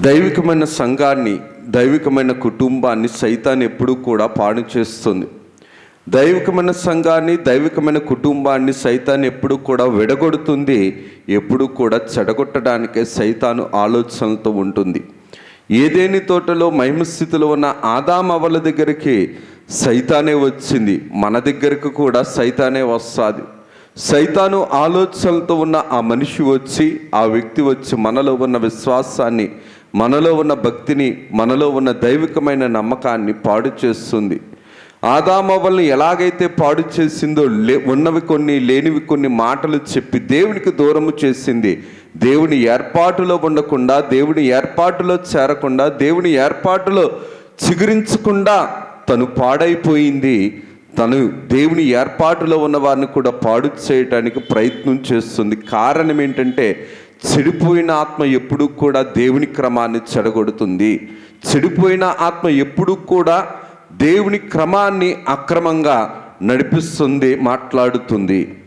దైవికమైన సంఘాన్ని దైవికమైన కుటుంబాన్ని సైతాన్ని ఎప్పుడూ కూడా పాడు చేస్తుంది. దైవికమైన సంఘాన్ని దైవికమైన కుటుంబాన్ని సైతాన్ని ఎప్పుడు కూడా విడగొడుతుంది ఎప్పుడు కూడా చెడగొట్టడానికే సైతాను ఆలోచనలతో ఉంటుంది. ఏదేని తోటలో మహిమస్థితిలో ఉన్న ఆదామవల దగ్గరికి సైతానే వచ్చింది. మన దగ్గరకు కూడా సైతానే వస్తుంది. సైతాను ఆలోచనలతో ఉన్న ఆ మనిషి వచ్చి ఆ వ్యక్తి వచ్చి మనలో ఉన్న విశ్వాసాన్ని మనలో ఉన్న భక్తిని మనలో ఉన్న దైవికమైన నమ్మకాన్ని పాడు చేస్తుంది. ఆదామవల్ని ఎలాగైతే పాడు చేసిందో లే ఉన్నవి కొన్ని లేనివి కొన్ని మాటలు చెప్పి దేవునికి దూరము చేసింది. దేవుని ఏర్పాటులో ఉండకుండా దేవుని ఏర్పాటులో చేరకుండా దేవుని ఏర్పాటులో చిగురించకుండా తను పాడైపోయింది. తను దేవుని ఏర్పాటులో ఉన్న వారిని కూడా పాడు చేయటానికి ప్రయత్నం చేస్తుంది. కారణం ఏంటంటే చెడిపోయిన ఆత్మ ఎప్పుడూ కూడా దేవుని క్రమాన్ని చెడగొడుతుంది. చెడిపోయిన ఆత్మ ఎప్పుడూ కూడా దేవుని క్రమాన్ని అక్రమంగా నడిపిస్తుంది మాట్లాడుతుంది.